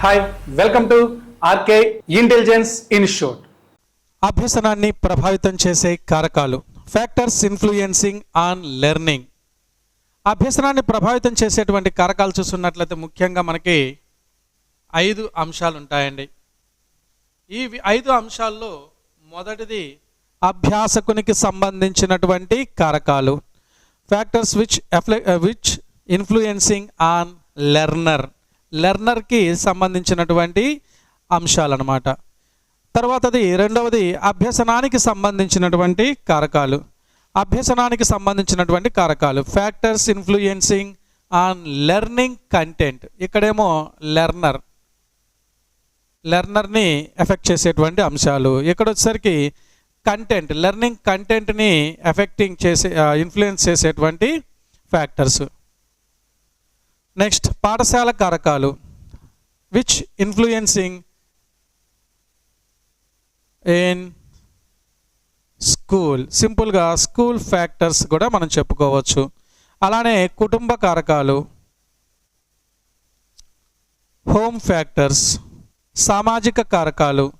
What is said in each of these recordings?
Hi welcome to RK intelligence institute అభ్యసనాన్ని ప్రభావితం చేసే కారకాలు ఫ్యాక్టర్స్ ఇన్ఫ్లుయెన్సింగ్ ఆన్ లెర్నింగ్ అభ్యసనాన్ని ప్రభావితం చేసేటువంటి కారకాలు చూస్తున్నట్లయితే ముఖ్యంగా మనకి ఐదు అంశాలు ఉంటాయండి ఈ ఐదు అంశాల్లో మొదటిది అభ్యాసకునికి సంబంధించినటువంటి కారకాలు factors which which influencing on learner లెర్నర్కి సంబంధించినటువంటి అంశాలన్నమాట. తర్వాతది రెండవది అభ్యసనానికి సంబంధించినటువంటి కారకాలు. అభ్యసనానికి సంబంధించినటువంటి కారకాలు. Factors influencing on learning content ఇక్కడేమో లెర్నర్. లెర్నర్ని ఎఫెక్ట్ చేసేటువంటి అంశాలు. ఇక్కడ వచ్చేసరికి కంటెంట్ లెర్నింగ్ కంటెంట్ని ఎఫెక్టింగ్ చేసే ఇన్ఫ్లుయెన్స్ చేసేటువంటి ఫ్యాక్టర్స్ నెక్స్ట్ పాఠశాల కారకాలు విచ్ ఇన్ఫ్లుయెన్సింగ్ ఇన్ స్కూల్ సింపుల్గా స్కూల్ ఫ్యాక్టర్స్ కూడా మనం చెప్పుకోవచ్చు. అలానే కుటుంబ కారకాలు హోమ్ ఫ్యాక్టర్స్ సామాజిక కారకాలు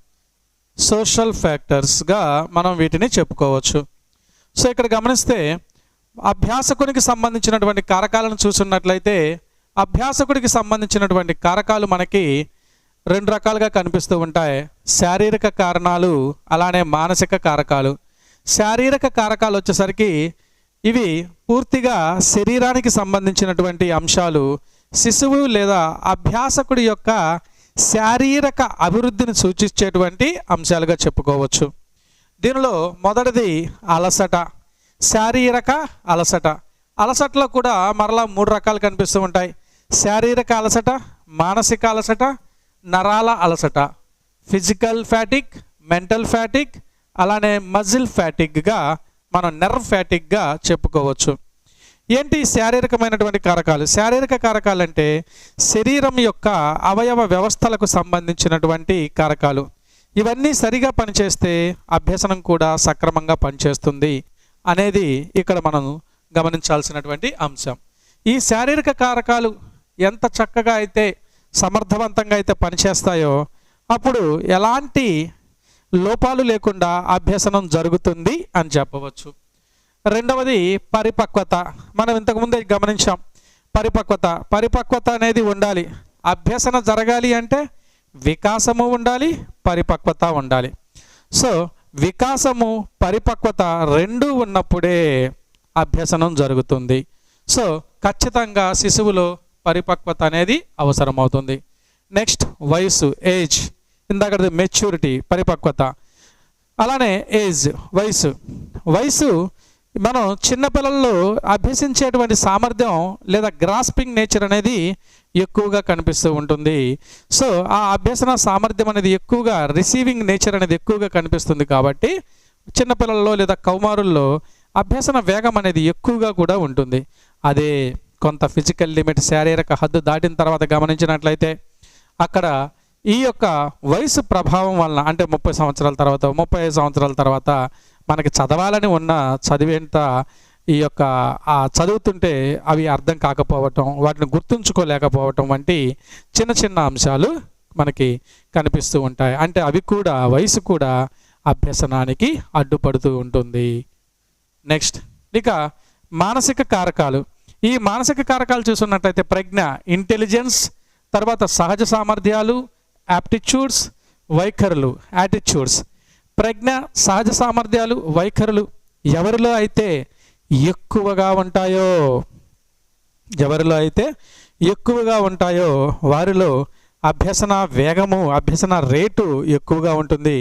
సోషల్ ఫ్యాక్టర్స్గా మనం వీటిని చెప్పుకోవచ్చు. సో ఇక్కడ గమనిస్తే అభ్యాసకునికి సంబంధించినటువంటి కారకాలను చూసున్నట్లయితే అభ్యాసకుడికి సంబంధించినటువంటి కారకాలు మనకి రెండు రకాలుగా కనిపిస్తూ ఉంటాయి. శారీరక కారణాలు అలానే మానసిక కారకాలు. శారీరక కారకాలు వచ్చేసరికి ఇవి పూర్తిగా శరీరానికి సంబంధించినటువంటి అంశాలు. శిశువు లేదా అభ్యాసకుడి యొక్క శారీరక అభివృద్ధిని సూచించేటువంటి అంశాలుగా చెప్పుకోవచ్చు. దీనిలో మొదటిది అలసట శారీరక అలసట. అలసటలో కూడా మరలా మూడు రకాలు కనిపిస్తూ ఉంటాయి. శారీరక అలసట మానసిక అలసట నరాల అలసట. ఫిజికల్ ఫ్యాటిక్ మెంటల్ ఫ్యాటిక్ అలానే మజిల్ ఫ్యాటిక్గా మనం నెర్వ్ ఫ్యాటిక్గా చెప్పుకోవచ్చు. ఏంటి శారీరకమైనటువంటి కారకాలు? శారీరక కారకాలు అంటే శరీరం యొక్క అవయవ వ్యవస్థలకు సంబంధించినటువంటి కారకాలు. ఇవన్నీ సరిగా పనిచేస్తే అభ్యసనం కూడా సక్రమంగా పనిచేస్తుంది అనేది ఇక్కడ మనం గమనించాల్సినటువంటి అంశం. ఈ శారీరక కారకాలు ఎంత చక్కగా అయితే సమర్థవంతంగా అయితే పనిచేస్తాయో అప్పుడు ఎలాంటి లోపాలు లేకుండా అభ్యసనం జరుగుతుంది అని చెప్పవచ్చు. రెండవది పరిపక్వత. మనం ఇంతకుముందే గమనించాం పరిపక్వత. పరిపక్వత అనేది ఉండాలి. అభ్యసన జరగాలి అంటే వికాసము ఉండాలి పరిపక్వత ఉండాలి. సో వికాసము పరిపక్వత రెండూ ఉన్నప్పుడే అభ్యసనం జరుగుతుంది. సో ఖచ్చితంగా శిశువులో పరిపక్వత అనేది అవసరమవుతుంది. నెక్స్ట్ వయసు ఏజ్. ఇందాకది మెచ్యూరిటీ పరిపక్వత. అలానే ఏజ్ వయసు వయసు మనం చిన్నపిల్లల్లో అభ్యసించేటువంటి సామర్థ్యం లేదా గ్రాస్పింగ్ నేచర్ అనేది ఎక్కువగా కనిపిస్తూ ఉంటుంది. సో ఆ అభ్యసన సామర్థ్యం అనేది ఎక్కువగా రిసీవింగ్ నేచర్ అనేది ఎక్కువగా కనిపిస్తుంది కాబట్టి చిన్నపిల్లల్లో లేదా కౌమారుల్లో అభ్యసన వేగం అనేది ఎక్కువగా కూడా ఉంటుంది. అదే కొంత ఫిజికల్ లిమిట్ శారీరక హద్దు దాటిన తర్వాత గమనించినట్లయితే అక్కడ ఈ యొక్క వయసు ప్రభావం వలన అంటే ముప్పై సంవత్సరాల తర్వాత ముప్పై సంవత్సరాల తర్వాత మనకి చదవాలని ఉన్న చదివేంత ఈ యొక్క ఆ చదువుతుంటే అవి అర్థం కాకపోవటం వాటిని గుర్తుంచుకోలేకపోవటం వంటి చిన్న చిన్న అంశాలు మనకి కనిపిస్తూ ఉంటాయి. అంటే అవి కూడా వయసు కూడా అభ్యసనానికి అడ్డుపడుతూ ఉంటుంది. నెక్స్ట్ ఇక మానసిక కారకాలు. ఈ మానసిక కారకాలు చూసుకున్నట్లయితే ప్రజ్ఞ ఇంటెలిజెన్స్ తర్వాత సహజ సామర్థ్యాలు యాప్టిట్యూడ్స్ వైఖరులు యాటిట్యూడ్స్ ప్రజ్ఞ సహజ సామర్థ్యాలు వైఖరులు ఎవరిలో అయితే ఎక్కువగా ఉంటాయో? ఎవరిలో అయితే ఎక్కువగా ఉంటాయో? వారిలో అభ్యసన వేగము అభ్యసన రేటు ఎక్కువగా ఉంటుంది.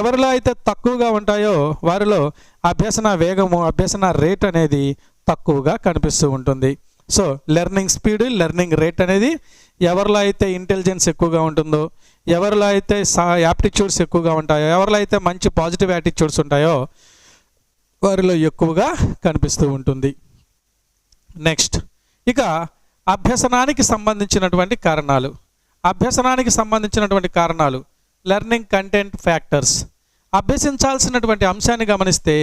ఎవరిలో అయితే తక్కువగా ఉంటాయో వారిలో అభ్యసన వేగము అభ్యసన రేట్ అనేది తక్కువగా కనిపిస్తూ ఉంటుంది. So learning speed learning rate అనేది ఎవరిలో అయితే ఇంటెలిజెన్స్ ఎక్కువగా ఉంటుందో ఎవరిలో అయితే యాప్టిట్యూడ్స్ ఎక్కువగా ఉంటాయో ఎవరిలో అయితే మంచి పాజిటివ్ యాటిట్యూడ్స్ ఉంటాయో వారిలో ఎక్కువగా కనిపిస్తూ ఉంటుంది. నెక్స్ట్ ఇక అభ్యసనానికి సంబంధించినటువంటి కారణాలు. అభ్యసనానికి సంబంధించినటువంటి కారణాలు లెర్నింగ్ కంటెంట్ ఫ్యాక్టర్స్ అభ్యసించాల్సినటువంటి అంశాన్ని గమనిస్తే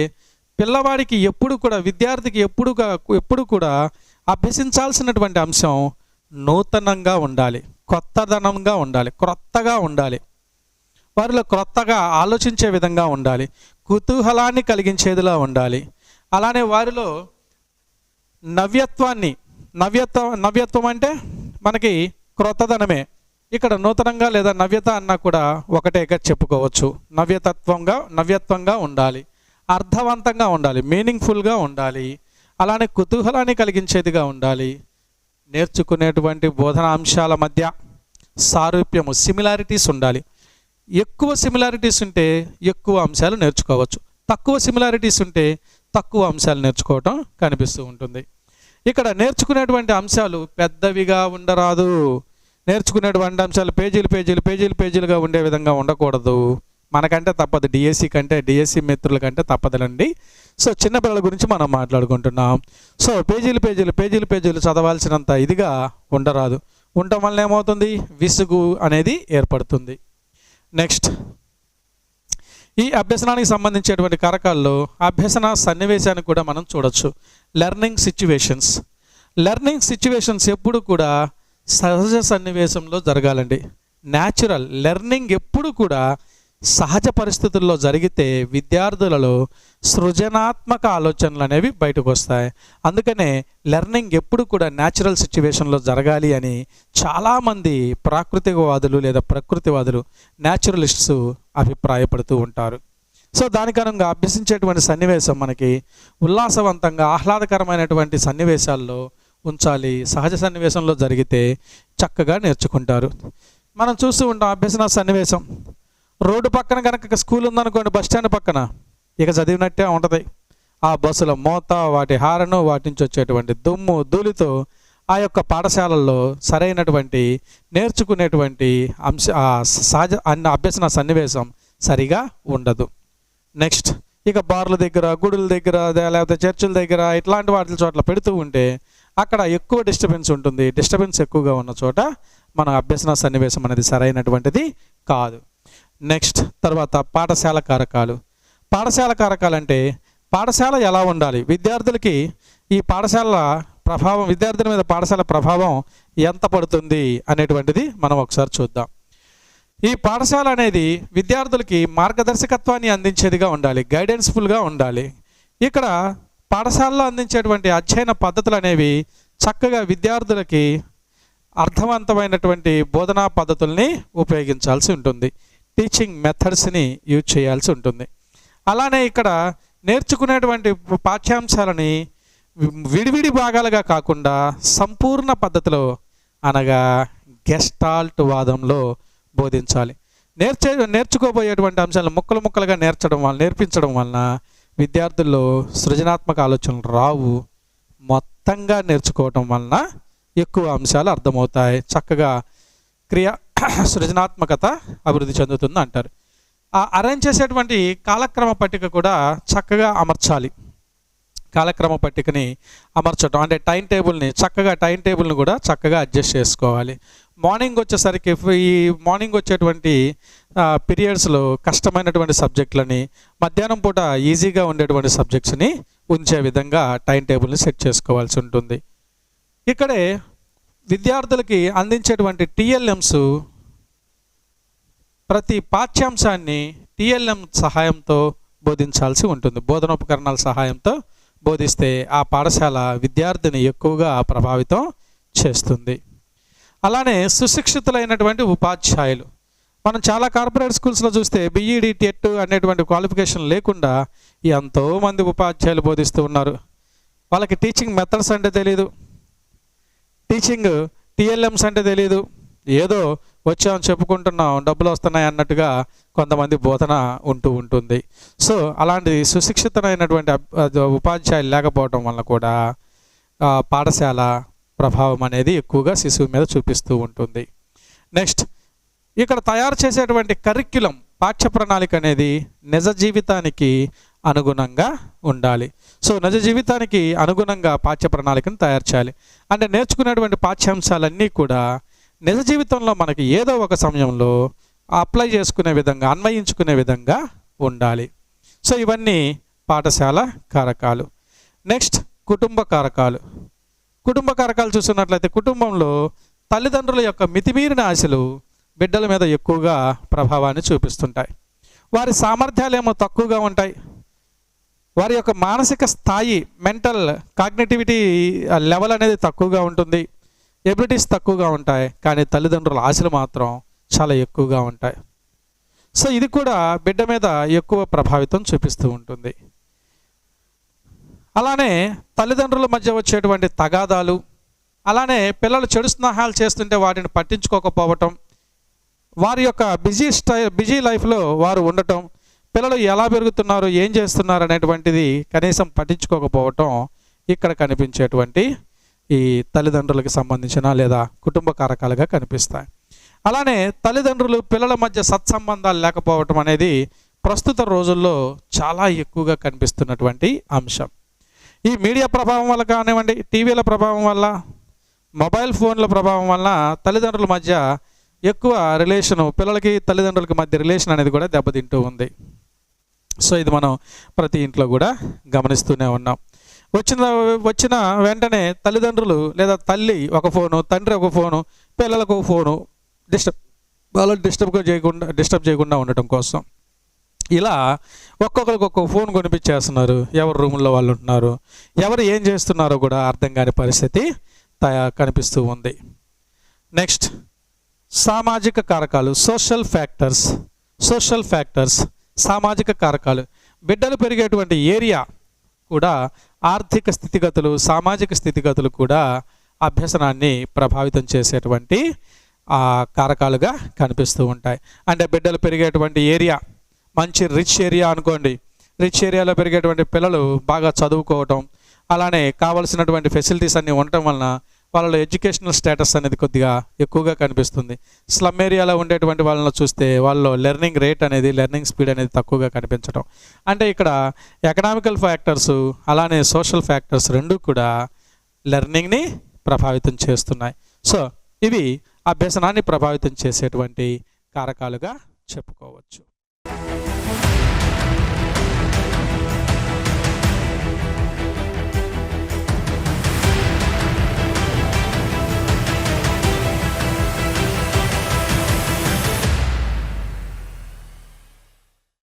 పిల్లవాడికి ఎప్పుడు కూడా విద్యార్థికి ఎప్పుడు ఎప్పుడు కూడా అభ్యసించాల్సినటువంటి అంశం నూతనంగా ఉండాలి కొత్తదనంగా ఉండాలి క్రొత్తగా ఉండాలి. వారిలో క్రొత్తగా ఆలోచించే విధంగా ఉండాలి కుతూహలాన్ని కలిగించేదిలా ఉండాలి. అలానే వారిలో నవ్యత్వాన్ని నవ్యత్వం నవ్యత్వం అంటే మనకి క్రొత్తదనమే. ఇక్కడ నూతనంగా లేదా నవ్యత అన్నా కూడా ఒకటేగా చెప్పుకోవచ్చు. నవ్యతత్వంగా నవ్యత్వంగా ఉండాలి. అర్థవంతంగా ఉండాలి. మీనింగ్ఫుల్గా ఉండాలి. అలానే కుతూహలాన్ని కలిగించేదిగా ఉండాలి. నేర్చుకునేటువంటి బోధన అంశాల మధ్య సారూప్యము సిమిలారిటీస్ ఉండాలి. ఎక్కువ సిమిలారిటీస్ ఉంటే ఎక్కువ అంశాలు నేర్చుకోవచ్చు. తక్కువ సిమిలారిటీస్ ఉంటే తక్కువ అంశాలు నేర్చుకోవటం కనిపిస్తూ ఉంటుంది. ఇక్కడ నేర్చుకునేటువంటి అంశాలు పెద్దవిగా ఉండరాదు. నేర్చుకునేటువంటి అంశాలు పేజీలు పేజీలు పేజీలు పేజీలుగా ఉండే విధంగా ఉండకూడదు. మనకంటే తప్పదు. డిఎస్సి కంటే డిఎస్సి మిత్రుల కంటే తప్పదులండి. సో చిన్నపిల్లల గురించి మనం మాట్లాడుకుంటున్నాం. సో పేజీలు పేజీలు పేజీలు పేజీలు చదవాల్సినంత ఇదిగా ఉండరాదు. ఉండటం వల్ల ఏమవుతుంది? విసుగు అనేది ఏర్పడుతుంది. నెక్స్ట్ ఈ అభ్యసనానికి సంబంధించేటువంటి కారకాల్లో అభ్యసన సన్నివేశాన్ని కూడా మనం చూడొచ్చు. లెర్నింగ్ సిచ్యువేషన్స్ లెర్నింగ్ సిచ్యువేషన్స్ ఎప్పుడు కూడా సహజ సన్నివేశంలో జరగాలండి. న్యాచురల్ లెర్నింగ్ ఎప్పుడు కూడా సహజ పరిస్థితుల్లో జరిగితే విద్యార్థులలో సృజనాత్మక ఆలోచనలు అనేవి బయటకు వస్తాయి. అందుకనే లెర్నింగ్ ఎప్పుడు కూడా న్యాచురల్ సిచ్యువేషన్లో జరగాలి అని చాలామంది ప్రాకృతికవాదులు లేదా ప్రకృతివాదులు న్యాచురలిస్ట్స్ అభిప్రాయపడుతూ ఉంటారు. సో దానికరంగా అభ్యసించేటువంటి సన్నివేశం మనకి ఉల్లాసవంతంగా ఆహ్లాదకరమైనటువంటి సన్నివేశాల్లో ఉంచాలి. సహజ సన్నివేశంలో జరిగితే చక్కగా నేర్చుకుంటారు. మనం చూస్తూ ఉంటాం అభ్యసన సన్నివేశం. రోడ్డు పక్కన కనుక స్కూల్ ఉందనుకోండి బస్ స్టాండ్ పక్కన. ఇక చదివినట్టే ఉంటుంది. ఆ బస్సుల మోత వాటి హారను వాటి నుంచి వచ్చేటువంటి దుమ్ము ధూళితో ఆ యొక్క పాఠశాలల్లో సరైనటువంటి నేర్చుకునేటువంటి అంశ సహజ అన్న అభ్యసన సన్నివేశం సరిగా ఉండదు. నెక్స్ట్ ఇక బార్ల దగ్గర గుడుల దగ్గర లేకపోతే చర్చిల దగ్గర ఇట్లాంటి వాటి చోట్ల పెడుతూ ఉంటే అక్కడ ఎక్కువ డిస్టర్బెన్స్ ఉంటుంది. డిస్టర్బెన్స్ ఎక్కువగా ఉన్న చోట మన అభ్యసన సన్నివేశం అనేది సరైనటువంటిది కాదు. నెక్స్ట్ తర్వాత పాఠశాల కారకాలు. పాఠశాల కారకాలు అంటే పాఠశాల ఎలా ఉండాలి? విద్యార్థులకి ఈ పాఠశాల ప్రభావం విద్యార్థుల మీద పాఠశాల ప్రభావం ఎంత పడుతుంది అనేటువంటిది మనం ఒకసారి చూద్దాం. ఈ పాఠశాల అనేది విద్యార్థులకి మార్గదర్శకత్వాన్ని అందించేదిగా ఉండాలి. గైడెన్స్ఫుల్గా ఉండాలి. ఇక్కడ పాఠశాలలో అందించేటువంటి అధ్యయన పద్ధతులు అనేవి చక్కగా విద్యార్థులకి అర్థవంతమైనటువంటి బోధనా పద్ధతుల్ని ఉపయోగించాల్సి ఉంటుంది. టీచింగ్ మెథడ్స్ని యూజ్ చేయాల్సి ఉంటుంది. అలానే ఇక్కడ నేర్చుకునేటువంటి పాఠ్యాంశాలని విడివిడి భాగాలుగా కాకుండా సంపూర్ణ పద్ధతిలో అనగా గెస్టాల్ట్ వాదంలో బోధించాలి. నేర్చే నేర్చుకోబోయేటువంటి అంశాలను ముక్కలు ముక్కలుగా నేర్చడం వల్ల నేర్పించడం వలన విద్యార్థుల్లో సృజనాత్మక ఆలోచనలు రావు. మొత్తంగా నేర్చుకోవటం వలన ఎక్కువ అంశాలు అర్థమవుతాయి. చక్కగా క్రియ సృజనాత్మకత అభివృద్ధి చెందుతుంది అంటారు. ఆ అరేంజ్ చేసేటువంటి కాలక్రమ పట్టిక కూడా చక్కగా అమర్చాలి. కాలక్రమ పట్టికని అమర్చడం అంటే టైం టేబుల్ని చక్కగా టైం టేబుల్ని కూడా చక్కగా అడ్జస్ట్ చేసుకోవాలి. మార్నింగ్ వచ్చేసరికి ఈ మార్నింగ్ వచ్చేటువంటి పీరియడ్స్లో కష్టమైనటువంటి సబ్జెక్టులని మధ్యాహ్నం పూట ఈజీగా ఉండేటువంటి సబ్జెక్ట్స్ని ఉంచే విధంగా టైం టేబుల్ని సెట్ చేసుకోవాల్సి ఉంటుంది. ఇక్కడే విద్యార్థులకి అందించేటువంటి టీఎల్ఎమ్స్ ప్రతి పాఠ్యాంశాన్ని టీఎల్ఎం సహాయంతో బోధించాల్సి ఉంటుంది. బోధనోపకరణాల సహాయంతో బోధిస్తే ఆ పాఠశాల విద్యార్థిని ఎక్కువగా ప్రభావితం చేస్తుంది. అలానే సుశిక్షితులైనటువంటి ఉపాధ్యాయులు. మనం చాలా కార్పొరేట్ స్కూల్స్లో చూస్తే బిఈడి టెట్ అనేటువంటి క్వాలిఫికేషన్ లేకుండా ఎంతోమంది ఉపాధ్యాయులు బోధిస్తూ ఉన్నారు. వాళ్ళకి టీచింగ్ మెథడ్స్ అంటే తెలియదు టీచింగ్ టీఎల్ఎంస్ అంటే తెలియదు ఏదో వచ్చామని చెప్పుకుంటున్నాం డబ్బులు వస్తున్నాయి అన్నట్టుగా కొంతమంది బోధన ఉంటూ ఉంటుంది. సో అలాంటి సుశిక్షితమైనటువంటి ఉపాధ్యాయులు లేకపోవడం వల్ల కూడా పాఠశాల ప్రభావం అనేది ఎక్కువగా శిశువు మీద చూపిస్తూ ఉంటుంది. నెక్స్ట్ ఇక్కడ తయారు చేసేటువంటి కరిక్యులం పాఠ్య ప్రణాళిక అనేది నిజ జీవితానికి అనుగుణంగా ఉండాలి. సో నిజ జీవితానికి అనుగుణంగా పాఠ్య ప్రణాళికను తయారు చేయాలి. అంటే నేర్చుకునేటువంటి పాఠ్యాంశాలన్నీ కూడా నిజ జీవితంలో మనకి ఏదో ఒక సమయంలో అప్లై చేసుకునే విధంగా అన్వయించుకునే విధంగా ఉండాలి. సో ఇవన్నీ పాఠశాల కారకాలు. నెక్స్ట్ కుటుంబ కారకాలు. కుటుంబ కారకాలు చూస్తున్నట్లయితే కుటుంబంలో తల్లిదండ్రుల యొక్క మితిమీరిన ఆశలు బిడ్డల మీద ఎక్కువగా ప్రభావాన్ని చూపిస్తుంటాయి. వారి సామర్థ్యాలేమో తక్కువగా ఉంటాయి. వారి యొక్క మానసిక స్థాయి మెంటల్ కాగ్నిటివిటీ లెవెల్ అనేది తక్కువగా ఉంటుంది. ఎబిలిటీస్ తక్కువగా ఉంటాయి కానీ తల్లిదండ్రుల ఆశలు మాత్రం చాలా ఎక్కువగా ఉంటాయి. సో ఇది కూడా బిడ్డ మీద ఎక్కువ ప్రభావితం చూపిస్తూ ఉంటుంది. అలానే తల్లిదండ్రుల మధ్య వచ్చేటువంటి తగాదాలు అలానే పిల్లలు చెడు స్నేహాలు చేస్తుంటే వాటిని పట్టించుకోకపోవటం వారి యొక్క బిజీ స్టై బిజీ లైఫ్లో వారు ఉండటం పిల్లలు ఎలా పెరుగుతున్నారు ఏం చేస్తున్నారు అనేటువంటిది కనీసం పట్టించుకోకపోవటం ఇక్కడ కనిపించేటువంటి ఈ తల్లిదండ్రులకు సంబంధించిన లేదా కుటుంబ కారకాలుగా కనిపిస్తాయి. అలానే తల్లిదండ్రులు పిల్లల మధ్య సత్సంబంధాలు లేకపోవటం అనేది ప్రస్తుత రోజుల్లో చాలా ఎక్కువగా కనిపిస్తున్నటువంటి అంశం. ఈ మీడియా ప్రభావం వల్ల కానివ్వండి టీవీల ప్రభావం వల్ల మొబైల్ ఫోన్ల ప్రభావం వల్ల తల్లిదండ్రుల మధ్య ఎక్కువ రిలేషను పిల్లలకి తల్లిదండ్రులకి మధ్య రిలేషన్ అనేది కూడా దెబ్బతింటూ ఉంది. సో ఇది మనం ప్రతి ఇంట్లో కూడా గమనిస్తూనే ఉన్నాం. వచ్చిన వచ్చిన వెంటనే తల్లిదండ్రులు లేదా తల్లి ఒక ఫోను తండ్రి ఒక ఫోను పిల్లలకు ఒక ఫోను డిస్టర్బ్ వాళ్ళని డిస్టర్బ్ చేయకుండా డిస్టర్బ్ చేయకుండా ఉండటం కోసం. ఇలా ఒక్కొక్కరికి ఒక్కొక్క ఫోన్ కొనిపించేస్తున్నారు. ఎవరు రూముల్లో వాళ్ళు ఉంటున్నారు. ఎవరు ఏం చేస్తున్నారో కూడా అర్థం కాని పరిస్థితి తయా కనిపిస్తూ ఉంది. నెక్స్ట్ సామాజిక కారకాలు సోషల్ ఫ్యాక్టర్స్ సోషల్ ఫ్యాక్టర్స్ సామాజిక కారకాలు. బిడ్డలు పెరిగేటువంటి ఏరియా కూడా ఆర్థిక స్థితిగతులు సామాజిక స్థితిగతులు కూడా అభ్యసనాన్ని ప్రభావితం చేసేటువంటి ఆ కారకాలుగా కనిపిస్తూ ఉంటాయి. అంటే బిడ్డలు పెరిగేటువంటి ఏరియా మంచి రిచ్ ఏరియా అనుకోండి. రిచ్ ఏరియాలో పెరిగేటువంటి పిల్లలు బాగా చదువుకోవటం అలానే కావలసినటువంటి ఫెసిలిటీస్ అన్నీ ఉండటం వలన వాళ్ళలో ఎడ్యుకేషనల్ స్టేటస్ అనేది కొద్దిగా ఎక్కువగా కనిపిస్తుంది. స్లమ్ ఏరియాలో ఉండేటువంటి వాళ్ళని చూస్తే వాళ్ళు లెర్నింగ్ రేట్ అనేది లెర్నింగ్ స్పీడ్ అనేది తక్కువగా కనిపించడం అంటే ఇక్కడ ఎకనామికల్ ఫ్యాక్టర్స్ అలానే సోషల్ ఫ్యాక్టర్స్ రెండు కూడా లెర్నింగ్ని ప్రభావితం చేస్తున్నాయి. సో ఇవి అభ్యసనాన్ని ప్రభావితం చేసేటువంటి కారకాలుగా చెప్పుకోవచ్చు. Música